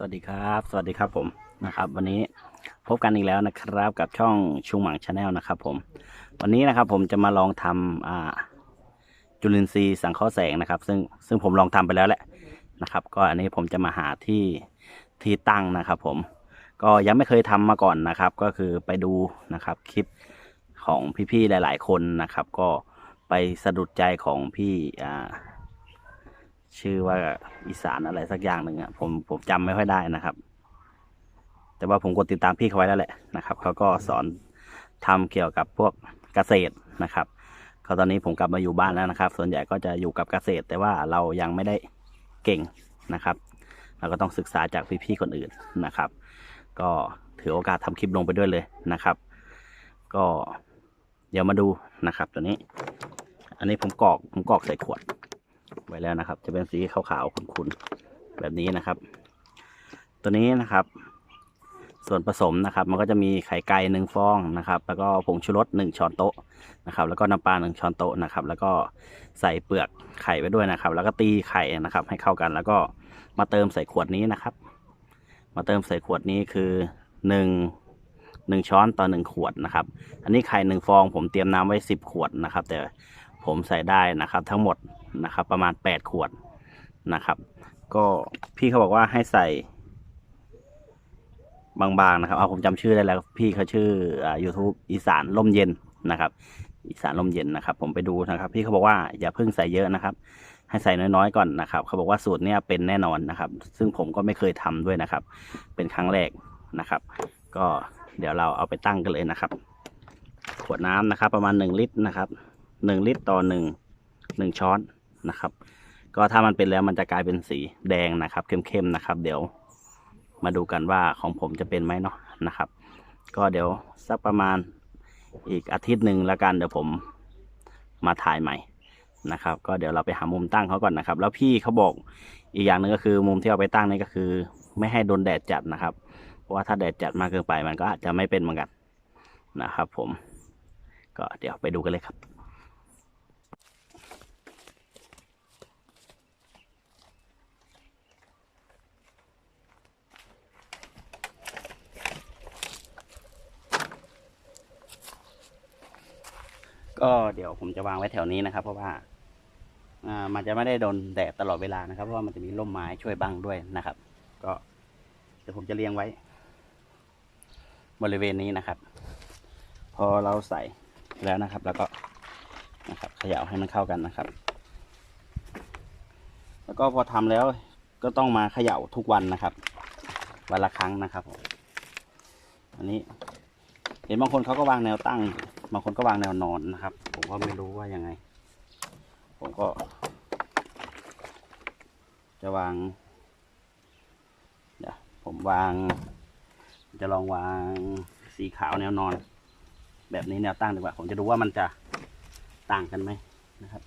สวัสดีครับ สวัสดีครับผมนะครับ วันนี้พบกันอีกแล้วนะครับกับช่องชุงหมังชาแนลนะครับผมวันนี้นะครับผมจะมาลองทำอ่าจุลินทรีย์สังเคราะห์แสงนะครับ ซึ่งซึ่งผมลองทำไปแล้วแหละนะครับ ก็อันนี้ผมจะมาหาที่ที่ตั้งนะครับผมก็ยังไม่เคยทำมาก่อนนะครับ ก็คือไปดูนะครับคลิปของพี่ๆหลาย ๆ คนนะครับ ก็ไปสะดุดใจของพี่อ่า ชื่อว่าอีสานอะไรสักอย่างหนึ่งอะผมผมจำไม่ค่อยได้นะครับ แต่ว่าผมกดติดตามพี่เขาไว้แล้วแหละนะครับเขาก็สอนทำเกี่ยวกับพวกเกษตรนะครับเขาตอนนี้ผมกลับมาอยู่บ้านแล้วนะครับ ส่วนใหญ่ก็จะอยู่กับเกษตร แต่ว่าเรายังไม่ได้เก่งนะครับ เราก็ต้องศึกษาจากพี่ๆคนอื่นนะครับ ก็ถือโอกาสทำคลิปลงไปด้วยเลยนะครับ ก็เดี๋ยวมาดูนะครับ ตัวนี้ อันนี้ผมกรอกผมกรอกใส่ขวด ไว้แล้วนะครับ จะเป็นสีขาวๆขุ่นๆแบบนี้นะครับ ตัวนี้นะครับ ส่วนผสมนะครับ มันก็จะมีไข่ไก่หนึ่งฟองนะครับ แล้วก็ผงชูรสหนึ่งช้อนโต๊ะนะครับ แล้วก็น้ำปลาหนึ่งช้อนโต๊ะนะครับ แล้วก็ใส่เปลือกไข่ไปด้วยนะครับ แล้วก็ตีไข่นะครับ ให้เข้ากัน แล้วก็มาเติมใส่ขวดนี้นะครับ มาเติมใส่ขวดนี้คือหนึ่งหนึ่งช้อนต่อหนึ่งขวดนะครับ อันนี้ไข่หนึ่งฟองผมเตรียมน้ำไว้สิบขวดนะครับ แต่ ผมใส่ได้นะครับ ทั้งหมดนะครับ ประมาณ 8 ขวดนะครับ ก็พี่เขาบอกว่าให้ใส่บางๆนะครับเอาผมจำชื่อได้แล้ว พี่เขาชื่ออ่า YouTube อีสานลมเย็นนะครับ อีสานลมเย็นนะครับ ผมไปดูนะครับ พี่เขาบอกว่าอย่าเพิ่งใส่เยอะนะครับ ให้ใส่น้อยๆก่อนนะครับ เขาบอกว่าสูตรเนี้ยเป็นแน่นอนนะครับ ซึ่งผมก็ไม่เคยทำด้วยนะครับ เป็นครั้งแรกนะครับ ก็เดี๋ยวเราเอาไปตั้งกันเลยนะครับ ขวดน้ำนะครับ ประมาณ 1 ลิตรนะครับ 1 ลิตรต่อ 1 1 ช้อนนะครับ ก็ถ้ามันเป็นแล้วมันจะกลายเป็นสีแดงนะครับ เข้มๆนะครับ เดี๋ยวมาดูกันว่าของผมจะเป็นไหมเนาะนะครับ ก็เดี๋ยวสักประมาณอีกอาทิตย์หนึ่งแล้วกันเดี๋ยวผมมาถ่ายใหม่นะครับ ก็เดี๋ยวเราไปหามุมตั้งเขาก่อนนะครับ แล้วพี่เขาบอกอีกอย่างหนึ่งก็คือมุมที่เอาไปตั้งนี่ก็คือ ไม่ให้โดนแดดจัดนะครับ เพราะว่าถ้าแดดจัดมากเกินไปมันก็อาจจะไม่เป็นเหมือนกันนะครับ ผม ก็เดี๋ยวไปดูกันเลยครับ ก็เดี๋ยวผมจะวางไว้แถวนี้นะครับ เพราะว่าอ่ามันจะไม่ได้โดนแดดตลอดเวลานะครับ เพราะว่ามันจะมีร่มไม้ช่วยบังด้วยนะครับ ก็เดี๋ยวผมจะเรียงไว้ บริเวณนี้นะครับ พอเราใส่แล้วนะครับ แล้วก็นะครับขย่าให้มันเข้ากันนะครับ แล้วก็พอทำแล้วก็ต้องมาเขย่าทุกวันนะครับ วันละครั้งนะครับอันนี้ เห็นบางคนเขาก็วางแนวตั้ง บางคนก็วางแนวนอนนะครับ ผมก็ไม่รู้ว่ายังไง ผมก็ จะวางเดี๋ยวผมวาง จะลองวางสีขาวแนวนอน แบบนี้แนวตั้งดีกว่า ผมจะดูว่ามันจะต่างกันไหมนะครับ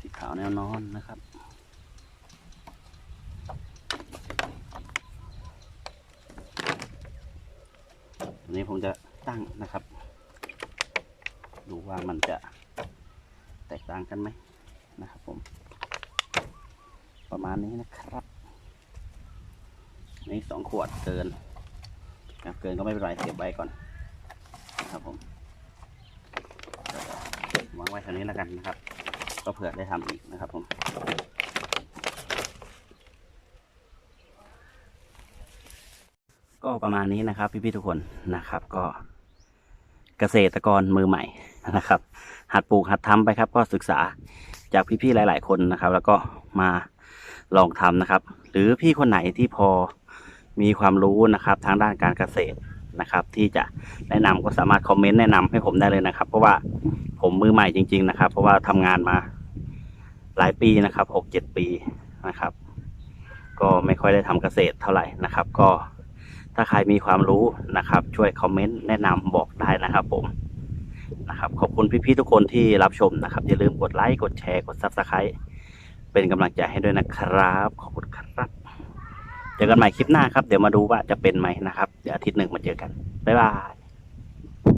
สีขาวแนวนอนนะครับอันนี้ผมจะตั้งนะครับ ดูว่ามันจะแตกต่างกันไหมนะครับผม ประมาณนี้นะครับ นี่สองขวดเกินนะเกินก็ไม่เป็นไรเก็บไว้ก่อนนะครับผมวางไว้แถวนี้แล้วกันนะครับ ก็เผื่อได้ทำอีกนะครับผมก็ประมาณนี้นะครับ พี่ๆทุกคนนะครับก็ เกษตรกรมือใหม่นะครับ หัดปลูกหัดทำไปครับ ก็ศึกษาจากพี่ๆหลาย ๆ คนนะครับ แล้วก็มาลองทำนะครับ หรือพี่คนไหนที่พอมีความรู้นะครับ ทางด้านการเกษตรนะครับ ที่จะแนะนำก็สามารถคอมเมนต์แนะนำให้ผมได้เลยนะครับ เพราะว่าผมมือใหม่จริง ๆ นะครับ เพราะว่าทำงานมาหลายปีนะครับหกเจ็ดปีนะครับ ก็ไม่ค่อยได้ทำเกษตรเท่าไหร่นะครับ ก็ ถ้าใครมีความรู้นะครับ ช่วยคอมเมนต์แนะนำบอกได้นะครับผมนะครับ ขอบคุณพี่ๆทุกคนที่รับชมนะครับ อย่าลืมกดไลค์กดแชร์กดซับสไคร b ์เป็นกำลังใจให้ด้วยนะครับ ขอบคุณครับเจอกันใหม่คลิปหน้าครับ เดี๋ยวมาดูว่าจะเป็นไหมนะครับ เดี๋ยวอาทิตย์หนึ่งมาเจอกัน บ๊ายบาย